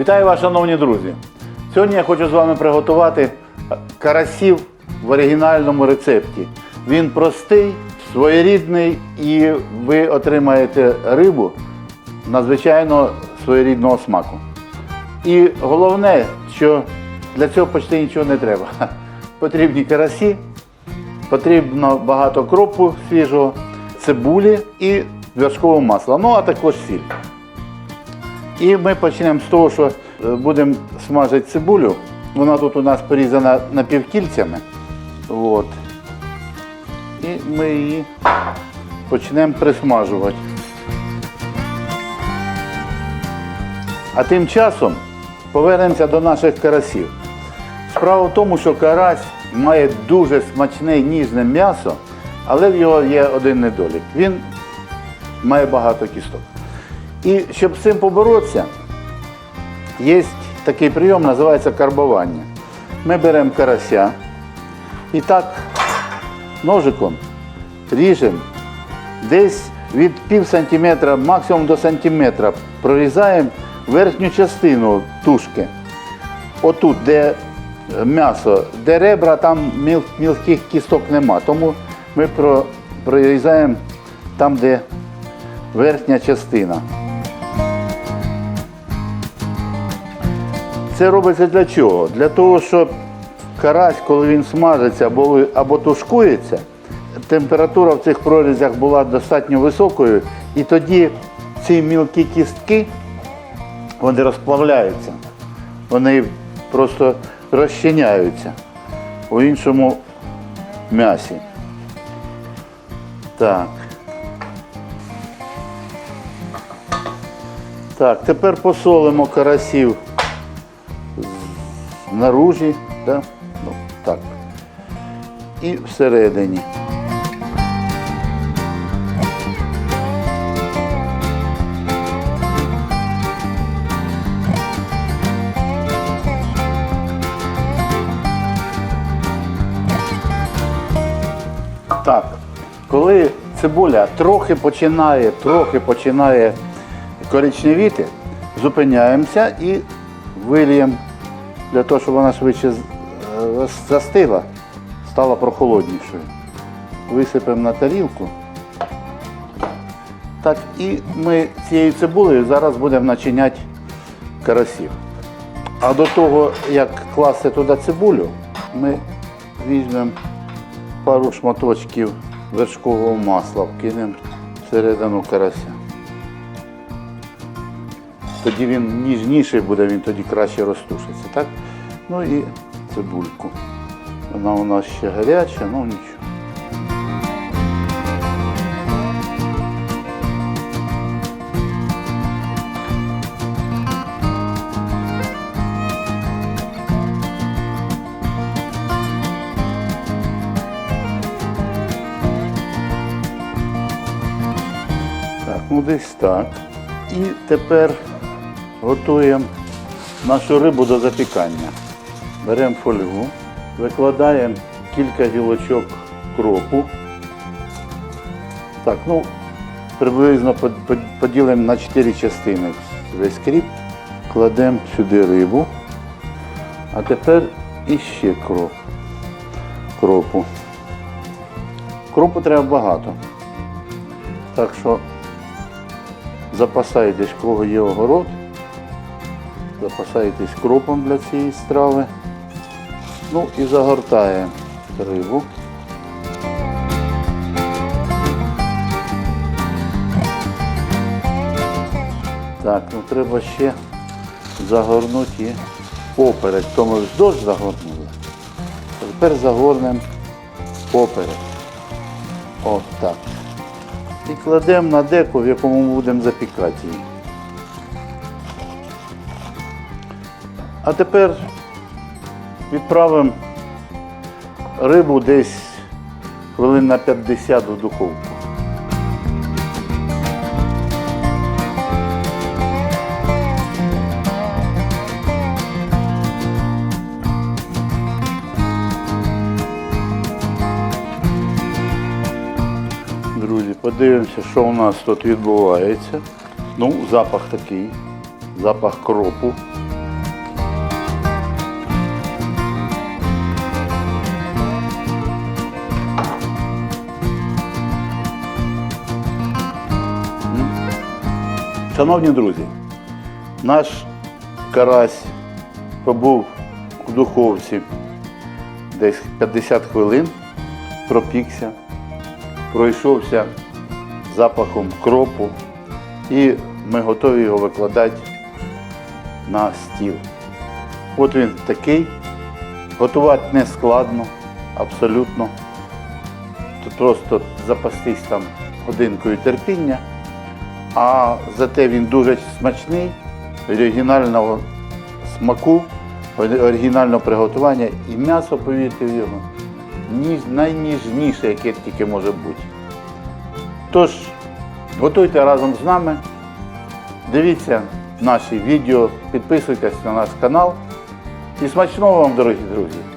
Вітаю вас, шановні друзі! Сьогодні я хочу з вами приготувати карасів в оригінальному рецепті. Він простий, своєрідний і ви отримаєте рибу надзвичайно своєрідного смаку. І головне, що для цього почти нічого не треба. Потрібні карасі, потрібно багато кропу свіжого, цибулі і вершкового масла, ну а також сіль. І ми почнемо з того, що е, будемо смажити цибулю. Вона тут у нас порізана напівкільцями. От. І ми її почнемо присмажувати. А тим часом повернемося до наших карасів. Справа в тому, що карась має дуже смачне ніжне м'ясо, але в його є один недолік. Він має багато кісток. І щоб з цим поборотися, є такий прийом, називається карбування. Ми беремо карася і так ножиком ріжемо десь від пів сантиметра, максимум до сантиметра, прорізаємо верхню частину тушки. Отут, де м'ясо, де ребра, там міл- мілких кісток нема. Тому ми прорізаємо там, де верхня частина. Це робиться для чого? Для того, щоб карась, коли він смажиться або, або тушкується, температура в цих прорізях була достатньо високою, і тоді ці мілкі кістки вони розплавляються, вони просто розчиняються у іншому м'ясі. Так. Так, тепер посолимо карасів наружі, да? ну, так. І всередині. Так, коли цибуля трохи починає, трохи починає коричневіти, зупиняємося і виліємо для того, щоб вона швидше е, стала прохолоднішою. Висипемо на тарілку. Так, і ми цією цибулею зараз будемо начиняти карасів. А до того, як класти туди цибулю, ми візьмемо пару шматочків вершкового масла, вкинемо всередину карася. Тоді він ніжніший буде, він тоді краще розтушиться. Так? Ну і цибульку. Вона у нас ще гаряча, ну нічого. Ну десь так. І тепер готуємо нашу рибу до запікання. Беремо фольгу, викладаємо кілька гілочок кропу. Так, ну, приблизно под- под- поділимо на 4 частини весь кріп, кладемо сюди рибу. А тепер іще кроп. Кропу. Кропу треба багато. Так що запасайтесь, кого є огород, запасайтесь кропом для цієї страви. Ну і загортаємо рибу. Так, ну треба ще загорнути її поперек. То ми вздовж загорнули. Тепер загорнемо поперек. От так. І кладемо на деко, в якому будемо запікати її. А тепер відправимо рибу десь хвилин на 50 у духовку. Друзі, подивимося, що у нас тут відбувається. Ну, запах такий, запах кропу. Шановні друзі, наш карась побув у духовці десь 50 хвилин, пропікся, пройшовся запахом кропу і ми готові його викладати на стіл. От він такий. Готувати не складно, абсолютно. Тут просто запастись там годинкою терпіння, а зате він дуже смачний, оригінального смаку, оригінального приготування і м'ясо, повірте в його, ніж, найніжніше, яке тільки може бути. Тож, готуйте разом з нами, дивіться наші відео, підписуйтесь на наш канал. І смачного вам, дорогі друзі!